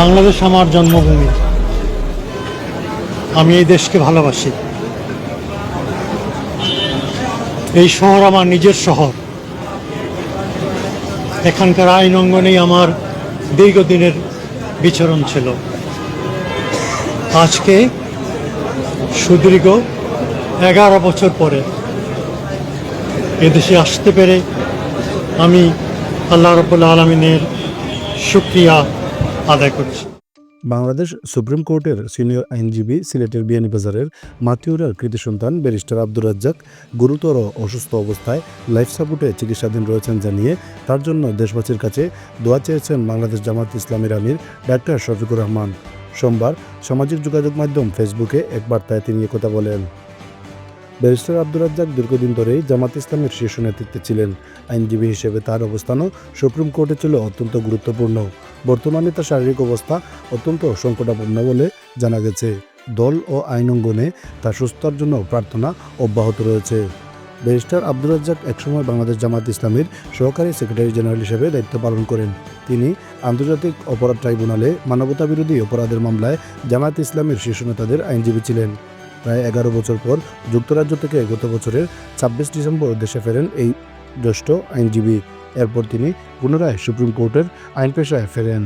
বাংলাদেশ আমার জন্মভূমি। আমি এই দেশকে ভালোবাসি। এই শহর আমার নিজের শহর। এখানকার আইন অঙ্গনেই আমার দীর্ঘদিনের বিচরণ ছিল। আজকে সুদীর্ঘ এগারো বছর পরে এদেশে আসতে পেরে আমি আল্লাহ রবুল্লা আলমিনের শুক্রিয়া আদায় করছি। বাংলাদেশ সুপ্রিম কোর্টের সিনিয়র আইনজীবী সিলেটের বিয়ানীবাজারের মাতিউরার কৃতি সন্তান ব্যারিস্টার আব্দুর রাজ্জাক গুরুতর অসুস্থ অবস্থায় লাইফ সাপোর্টে চিকিৎসাধীন রয়েছেন জানিয়ে তার জন্য দেশবাসীর কাছে দোয়া চেয়েছেন বাংলাদেশ জামাত ইসলামীর আমির ডাক্তার শফিকুর রহমান। সোমবার সামাজিক যোগাযোগ মাধ্যম ফেসবুকে এক বার্তায় তিনি কথা বলেন। ব্যারিস্টার আব্দুর রাজ্জাক দীর্ঘদিন ধরেই জামাত ইসলামের শীর্ষ নেতৃত্বে ছিলেন। আইনজীবী হিসেবে তার অবস্থানও সুপ্রিম কোর্টে ছিল অত্যন্ত গুরুত্বপূর্ণ। বর্তমানে তার শারীরিক অবস্থা অত্যন্ত সংকটাপন্ন বলে জানা গেছে। দল ও আইন অঙ্গনে তার সুস্থতার জন্য প্রার্থনা অব্যাহত রয়েছে। ব্যারিস্টার আব্দুর রাজ্জাক একসময় বাংলাদেশ জামাত ইসলামীর সহকারী সেক্রেটারি জেনারেল হিসেবে দায়িত্ব পালন করেন। তিনি আন্তর্জাতিক অপরাধ ট্রাইব্যুনালে মানবতাবিরোধী অপরাধের মামলায় জামাত ইসলামের শীর্ষ নেতাদের আইনজীবী ছিলেন। প্রায় এগারো বছর পর যুক্তরাজ্য থেকে গত বছরের ছাব্বিশ ডিসেম্বর দেশে ফেরেন এই জ্যেষ্ঠ আইনজীবী। এরপর তিনি পুনরায় সুপ্রিম কোর্টের আইন পেশায় ফেরেন।